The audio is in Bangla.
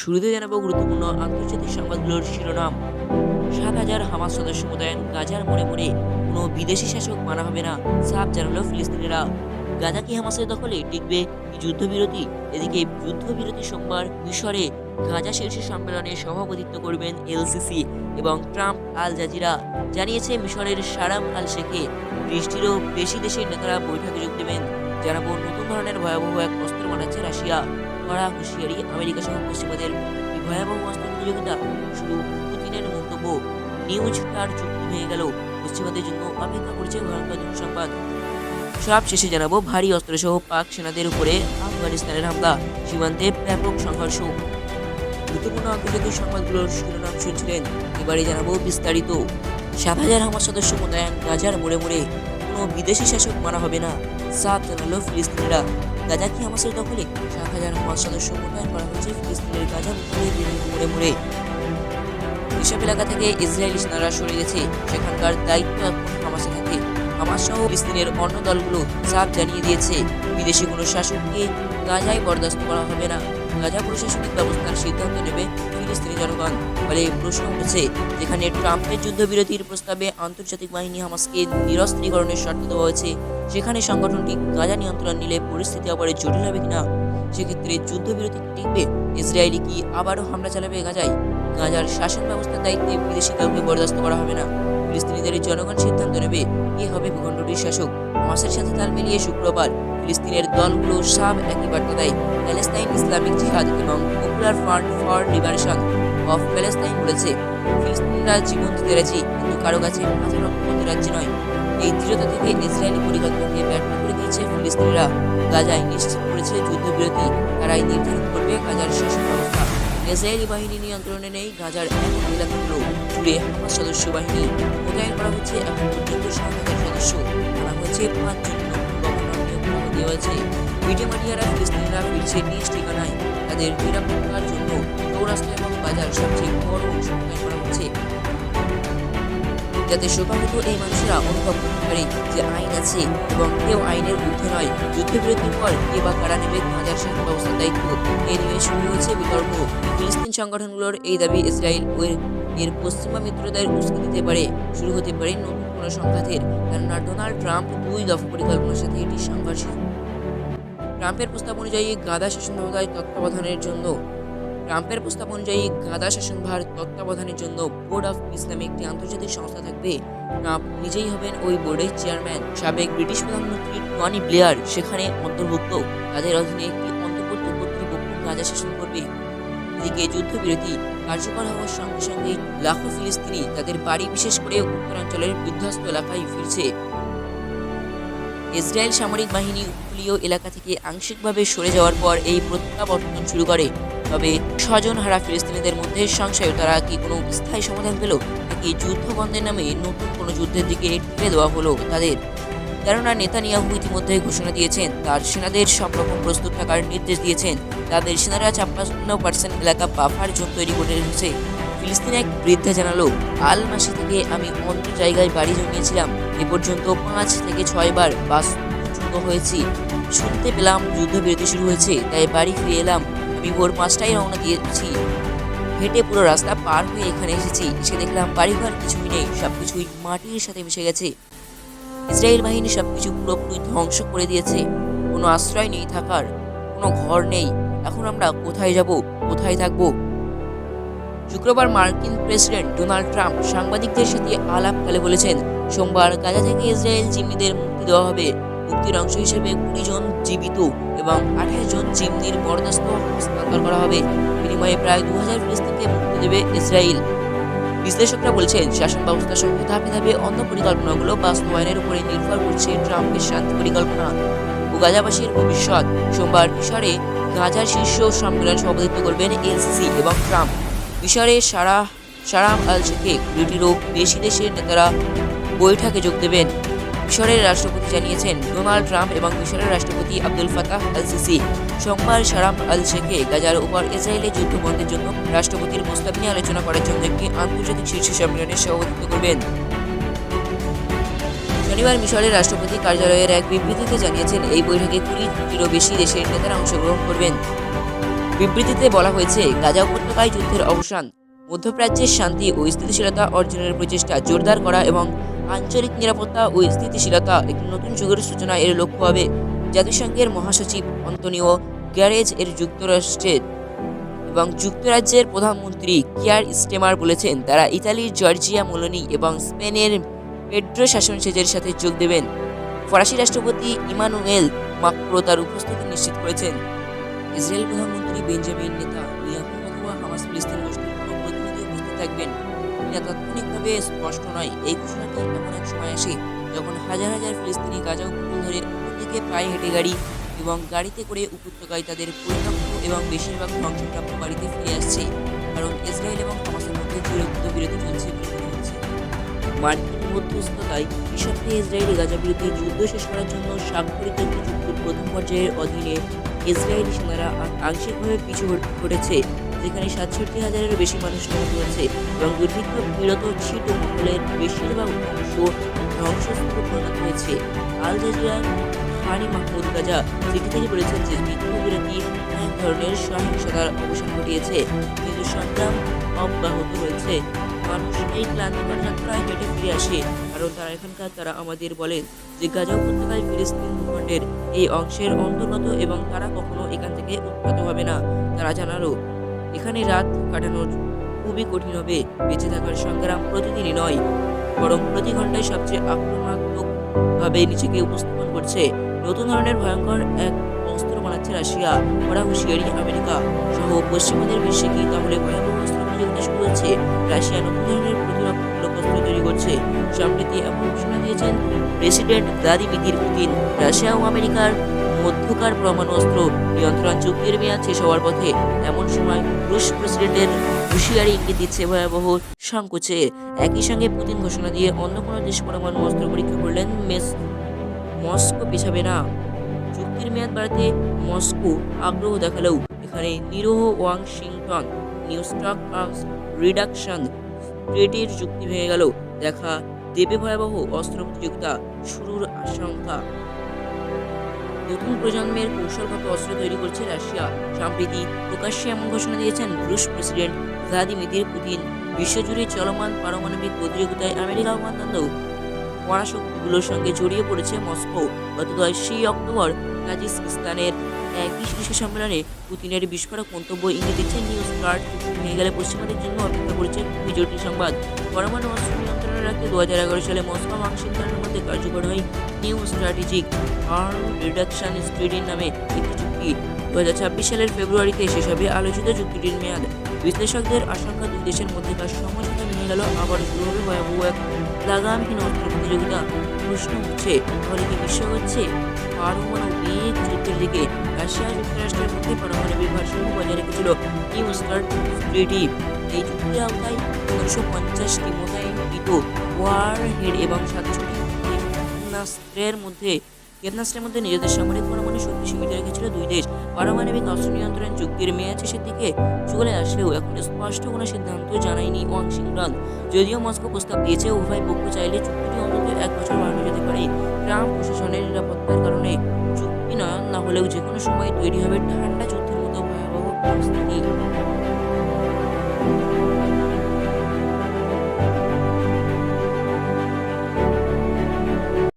শুরুতে জানাব গুরুত্বপূর্ণ আন্তর্জাতিক সংবাদগুলোর শিরোনাম। সাত হাজার হামাস সদস্য মোতায়েন গাজার মোড়ে মোড়ে কোনো বিদেশি শাসক মানা হবে না, সাফ জানালো ফিলিস্তিনিরা। গাজা কি হামাসের দখলে টিকবে? যুদ্ধবিরতি? এদিকে যুদ্ধবিরতি সোমবার মিশরে গাজা শীর্ষ সম্মেলনে সভাপতিত্ব করবেন এলসিসি এবং ট্রাম্প আল জাজিরা। জানিয়েছে মিশরের সারাম আল শেখে বৃষ্টিরও বেশি দেশের নেতারা বৈঠকে যোগ দেবেন। জানাব নতুন ধরনের ভয়াবহ এক অস্ত্র বানাচ্ছে রাশিয়া। কড়া হুঁশিয়ারি আমেরিকা সহ পশ্চিমাদের ভয়াবহ অস্ত্র প্রতিযোগিতা শুরু পুতিনের মন্তব্য। নিউজ তার চুক্তি হয়ে গেল। পশ্চিমাদের জন্য অপেক্ষা করছে ভয়ঙ্কর দুঃসংবাদ। সব শেষে জানাব, ভারী অস্ত্রসহ পাক সেনাদের উপরে আফগানিস্তানের হামলা, সীমান্তে ব্যাপক সংঘর্ষ। গুরুত্বপূর্ণ আন্তর্জাতিক সংবাদগুলোর শিরোনাম শুনছিলেন। এবারে জানাব বিস্তারিত। সাত হাজার হামাস সদস্য মোতায়েন, গাজার মোড়ে মোড়ে কোনো বিদেশি শাসক মারা হবে না। সাফ জানালো ফিলিস্তিনিরা। গাজা হামাসের দখলে সাত হাজার হামাস সদস্য মোতায়েন করা হয়েছে ফিলিস্তিনের গাজা উপরে বিভিন্ন মোড়ে মোড়ে। এসব এলাকা থেকে ইসরায়েলি সেনারা সরে গেছে। সেখানকার দায়িত্ব এখন হামাসে থাকে। হামাস সহ ফিলিস্তিনের অন্য দলগুলো সাফ জানিয়ে দিয়েছে। বিদেশি কোনো শাসককে গাজায় বরদাস্ত করা হবে না। গাজা প্রশাসনিক ব্যবস্থার সিদ্ধান্ত নেবে ফিলিস্তিনি জনগণ। ফলে প্রশ্ন উঠেছে, যেখানে ট্রাম্পের যুদ্ধবিরতির প্রস্তাবে আন্তর্জাতিক বাহিনী হামাসকে নিরস্ত্রীকরণের শর্ত দেওয়া হয়েছে। সেখানে সংগঠনটি গাজা নিয়ন্ত্রণ নিলে পরিস্থিতি আবারে জটিল হবে কিনা, সেক্ষেত্রে যুদ্ধবিরতি টিকবে ইসরায়েলি কি আবারও হামলা চালাবে গাজায়? গাজার শাসন ব্যবস্থার দায়িত্বে বিদেশি কাউকে বরদাস্ত করা হবে না। ফিলিস্তিনিদের জনগণ সিদ্ধান্ত নেবে কে হবে ভূখণ্ডটির শাসক। হামাসের সাথে তাল মিলিয়ে শুক্রবার ফিলিস্তিনের দলগুলো সাব একই বার্তা দেয় প্যালেস্তাইন ইসলামিক জিহাদ এবং popular fund for liberation of Palestine বলেছে, ফিলিস্তিনিরা জীবন দিতে রাজি, কিন্তু কারও কাছে মাথা রক্ষা করতে নয়। এই দৃঢ়তা থেকে ইসরায়েলি পরিকল্পনাকে ব্যর্থ করে দিয়েছে ফিলিস্তিনিরা। গাজায় নিশ্চিত করেছে যুদ্ধবিরতি। তারাই নির্ধারণ করবে গাজার শাসন ব্যবস্থা। ইসরায়েলি বাহিনী নিয়ন্ত্রণে নেই গাজার এমন এলাকাগুলো জুড়ে হামাস সদস্য বাহিনী। মোতায়েন করা হয়েছে এখন পর্যন্ত সাত হাজার সদস্য। আনা হয়েছে পাঁচজন। ফিরছে নিজ ঠিকানায়। তাদের নিরাপত্তার জন্য চৌরাস্তা এবং বাজার সবচেয়ে বড় অংশ করা হচ্ছে। যাতে শোকাহত এই মানুষেরা অনুভব করতে পারে যে আইন আছে এবং কেউ আইনের ঊর্ধ্বে নয়। যুদ্ধবিরতির পর কে বা কারা নেবে গাজার শাসন ব্যবস্থার দায়িত্ব। এ নিয়ে শুরু হয়েছে বিতর্ক। ফিলিস্তিন সংগঠনগুলোর এই দাবি ইসরায়েল এর- পশ্চিমা মিত্রদের উস্কে দিতে পারে। শুরু হতে পারে নতুন কোনো সংঘাতের। কেননা ডোনাল্ড ট্রাম্প দুই দফা পরিকল্পনার সাথে এটি সংঘর্ষের ট্রাম্পের প্রস্তাব অনুযায়ী গাদা শাসন ব্যবস্থায় তত্ত্বাবধানের জন্য ট্রাম্পের প্রস্তাব অনুযায়ী গাদা শাসনভার তত্ত্বাবধানের জন্য বোর্ড অফ ইসলামে একটি আন্তর্জাতিক সংস্থা থাকবে, ট্রাম্প নিজেই হবেন ওই বোর্ডের চেয়ারম্যান সাবেক ব্রিটিশ প্রধানমন্ত্রী টনি ব্লেয়ার সেখানে অন্তর্ভুক্ত। তাদের অধীনে একটি অন্তর্বর্তী কর্তৃপক্ষ গাজা শাসন করবে। এদিকে যুদ্ধবিরতি কার্যকর হওয়ার সঙ্গে সঙ্গে লাখো ফিলিস্তিনি তাদের বাড়ি বিশেষ করে উত্তরাঞ্চলের বিধ্বস্ত এলাকায় ফিরছে। ইসরায়েল সামরিক বাহিনী উপকূলীয় এলাকা থেকে আংশিকভাবে সরে যাওয়ার পর এই প্রত্যাবর্তন শুরু করে। তবে স্বজন হারা ফিলিস্তিনিদের মধ্যে সংশয় তারা কি কোনো স্থায়ী সমাধান পেল? নাকি যুদ্ধ বন্ধের নামে নতুন কোনো যুদ্ধের দিকে ঠেলে দেওয়া হলো তাদের? কেননা নেতানিয়াহু ইতিমধ্যে ঘোষণা দিয়েছেন, তার সেনাদের সব রকম প্রস্তুত থাকার নির্দেশ দিয়েছেন। তাদের সেনারা ছাপ্পান্ন পার্সেন্ট এলাকা বাফার জোন তৈরি করে রেখেছে। ফিলিস্তিন এক বৃদ্ধা জানালো, আল মাসি থেকে আমি অন্য জায়গায় বাড়ি জমিয়েছিলাম। এ পর্যন্ত পাঁচ থেকে ছয় বার বাস হয়েছি। শুনতে পেলাম যুদ্ধবিরতি শুরু হয়েছে, তাই বাড়ি ফিরে এলাম। আমি ভোর পাঁচটায় রওনা দিয়েছি। হেঁটে পুরো রাস্তা পার হয়ে এখানে এসেছি। এসে দেখলাম বাড়িঘর কিছুই নেই, সবকিছুই মাটির সাথে মিশে গেছে। ইসরায়েল বাহিনী সবকিছু পুরোপুরি ধ্বংস করে দিয়েছে। কোনো আশ্রয় নেই থাকার, কোনো ঘর নেই। এখন আমরা কোথায় যাব, কোথায় থাকব? শুক্রবার মার্কিন প্রেসিডেন্ট ডোনাল্ড ট্রাম্প সাংবাদিকদের সাথে আলাপকালে বলেছেন, সোমবার গাজা থেকে ইসরায়েল জিম্মিদের মুক্তি দেওয়া হবে। মুক্তির অংশ হিসেবে কুড়ি জন জীবিত এবং আঠাশ জন জিম্মির বরদাস্ত হস্তান্তর করা হবে। বিনিময়ে প্রায় দু হাজার ফিলিস্তিনকে মুক্তি দেবে ইসরায়েল বিশ্লেষকরা বলছেন, শাসন ব্যবস্থা সহ ধাপে ধাপে অন্য পরিকল্পনাগুলো বাস্তবায়নের উপরে নির্ভর করছে ট্রাম্পের শান্তি পরিকল্পনা। ও গাজাবাসীর ভবিষ্যৎ। সোমবার মিশরে গাজার শীর্ষ সম্মেলন সভাপতিত্ব করবেন এনসিসি এবং ট্রাম্প। মিশরে সারা সারাম আল শেখে কুড়িটিরও বেশি দেশের নেতারা বৈঠকে যোগ দেবেন। মিশরের রাষ্ট্রপতি জানিয়েছেন, ডোনাল্ড ট্রাম্প এবং মিশরের রাষ্ট্রপতি আব্দুল ফাতাহ আল সিসি সোমবার সারাম আল শেখে গাজার উপর ইসরায়েলের যুদ্ধ বন্ধের জন্য রাষ্ট্রপতির প্রস্তাব নিয়ে আলোচনা করার জন্য একটি আন্তর্জাতিক শীর্ষ সম্মেলনে সভাপতিত্ব করবেন। শনিবার মিশরের রাষ্ট্রপতি কার্যালয়ের এক বিবৃতিতে জানিয়েছেন, এই বৈঠকে কুড়ি কুড়িটিরও বেশি দেশের নেতারা অংশগ্রহণ করবেন। বিবৃতিতে বলা হয়েছে, গাজা উপত্যকায় যুদ্ধের অবসান মধ্যপ্রাচ্যের শান্তি ও স্থিতিশীলতা অর্জনের প্রচেষ্টা জোরদার করা এবং আঞ্চলিক নিরাপত্তা ও স্থিতিশীলতা একটি নতুন যুগের সূচনা এর লক্ষ্য হবে। জাতিসংঘের মহাসচিব অন্তনিও গ্যারেজ এর যুক্তরাষ্ট্রের এবং যুক্তরাজ্যের প্রধানমন্ত্রী কিয়ার স্টেমার বলেছেন, তারা ইতালির জর্জিয়া, মোলোনি এবং স্পেনের পেড্রো শাসনসেজের সাথে যোগ দেবেন। ফরাসি রাষ্ট্রপতি ইমানুয়েল মাক্রো তার উপস্থিতি নিশ্চিত করেছেন। ইসরায়েল প্রধানমন্ত্রী বেঞ্জামিন নেতা থাকবেন কিনা তাৎক্ষণিকভাবে স্পষ্ট নয়। এই ঘোষণাটি এমন এক সময় আসে যখন হাজার হাজার ফিলিস্তিনি গাজা উপকূল ধরে থেকে পায়ে হেঁটে গাড়ি এবং গাড়িতে করে উপত্যকায় তাদের পরিত্যক্ত এবং বেশিরভাগ ধ্বংসপ্রাপ্ত বাড়িতে ফিরে আসছে। কারণ ইসরায়েল এবং হামাসের মধ্যে যুদ্ধ বিরতি চলছে মার্কিন মধ্যস্থতায় সপ্তাহে ইসরায়েলি গাজা বিরুদ্ধে যুদ্ধ শেষ করার জন্য স্বাক্ষরিত একটি প্রথম পর্যায়ের অধীনে ইসরায়েলি সেনারা আংশিকভাবে পিছু হটেছে যেখানে সাতষট্টি হাজারের বেশি মানুষ নিহত হয়েছে এবং দুর্ভিক্ষ বিরত ছিট মহলের বেশিরভাগ অংশ ধ্বংসস্তূপে পরিণত হয়েছে। আল জাজিরার হানি মাহমুদ গাজা চিঠি থেকে বলেছেন যে যুদ্ধবিরতি এক ধরনের সহিংসতার অবসান ঘটিয়েছে। কিন্তু সংগ্রাম অব্যাহত রয়েছে। মানুষ এই ক্লান্তিকর যাত্রায় হেঁটে ফিরে আসে। কারণ তারা এখানকার, তারা আমাদের বলেন যে, গাজা উপত্যকায় ফিলিস্তিন ভূখণ্ডের এই অংশের অন্তর্গত এবং তারা কখনো এখান থেকে উৎপাত হবে না। তারা জানালো এখানে রাত কাটানোর খুবই কঠিন হবে। বেঁচে থাকার সংগ্রাম প্রতিদিনই নয়, বরং প্রতি ঘন্টায় সবচেয়ে আক্রমণাত্মক ভাবে নিজেকে উপস্থাপন করছে নতুন ধরনের ভয়ঙ্কর এক অস্ত্র বানাচ্ছে রাশিয়া, কড়া হুঁশিয়ারি আমেরিকা সহ পশ্চিমাদের বিশ্বে কি তাহলে ভয়াবহ অস্ত্র প্রতিযোগিতা শুরু হচ্ছে? রাশিয়া নতুন ধরনের প্রতিরক্ষামূলক অস্ত্র তৈরি করছে। সম্প্রতি এমন ঘোষণা দিয়েছেন প্রেসিডেন্ট ভ্লাদিমির পুতিন। রাশিয়া ও আমেরিকার মধ্যকার পরমাণু অস্ত্র নিয়ন্ত্রণ চুক্তির মেয়াদ শেষ হওয়ার পথে এমন সময় রুশ প্রেসিডেন্টের হুঁশিয়ারি ইঙ্গিত দিচ্ছে ভয়াবহ সংকোচে। একই সঙ্গে পুতিন ঘোষণা দিয়ে অন্য কোনো দেশ পরমাণু অস্ত্র পরীক্ষা করলেন মেস মস্কো পিছাবে না। চুক্তির মেয়াদ বাড়াতে মস্কো আগ্রহ দেখালেও এখানে নিরোহ Washington, new stock arms reduction ট্রেডের চুক্তি ভেঙে গেল। দেখা দেবে ভয়াবহ অস্ত্র প্রতিযোগিতা শুরুর আশঙ্কা। নতুন প্রজন্মের কৌশলগত অস্ত্র তৈরি করছে রাশিয়া। সম্প্রতি প্রকাশ্যে এমন ঘোষণা দিয়েছেন রুশ প্রেসিডেন্ট ভ্লাদিমির পুতিন। বিশ্বজুড়ে চলমান পারমাণবিক প্রতিযোগিতায় আমেরিকা অন্যান্য পরাশক্তিগুলোর সঙ্গে জড়িয়ে পড়েছে মস্কো। গত দশই অক্টোবর কাজিকিস্তানের একই শীর্ষ সম্মেলনে পুতিনের বিস্ফোরক মন্তব্য ইঙ্গিত দিচ্ছেন নিউজ কার্ড। ভেঙে গেলে পশ্চিমাদের জন্য অপেক্ষা করছে জটিল সংবাদ। পরমাণু অস্ত্র নিয়ন্ত্রণে রাখতে দু হাজার এগারো সালে মস্কো ওয়াশিংটনের মধ্যে কার্যকর হয় নিউ স্ট্র্যাটেজিক আর্ম রিডাকশন স্ট্রিডিন নামে একটি চুক্তি। দু হাজার ছাব্বিশ সালের ফেব্রুয়ারিতে শেষ হবে আলোচিত চুক্তিটির মেয়াদ। বিশ্লেষকদের আশঙ্কা, দুই দেশের মধ্যেকার ভেঙে গেল আবার হবে ভয়াবহ এক লাগামহীন অস্ত্র প্রতিযোগিতা প্রশ্ন উঠছে। ফলে কি বিশ্ব হচ্ছে? পারমাণবিক যুদ্ধের দিকে রাশিয়া যুক্তরাষ্ট্রের মধ্যে পারমাণবিক ভারসাম্য বজায় রেখেছিল ট্রিটি এই চুক্তির আওতায় উনিশশো পঞ্চাশটি মোতায়েনকৃত ওয়ার হেড এবং সাতষট্টি ক্ষেপণাস্ত্রের মধ্যে ক্ষেপণাস্ত্রের মধ্যে নিজেদের সামরিক পরমাণু শক্তি সীমিত রেখেছিল দুই দেশ। পারমাণবিক অস্ত্র নিয়ন্ত্রণ চুক্তির মেয়াদ শেষের দিকে চলে আসলেও এখন স্পষ্ট কোনো সিদ্ধান্ত জানায়নি ওয়াংশিংটন যদিও মস্কো প্রস্তাব দিয়েছে, উভয় পক্ষ চাইলে চুক্তিটি অন্তত এক বছর বাড়ানো যেতে পারে ট্রাম্প প্রশাসনের নিরাপত্তার কারণে। চুক্তি নয়ন না হলেও যে কোনো সময় তৈরি হবে ঠান্ডা যুদ্ধের মতো ভয়াবহ পরিস্থিতি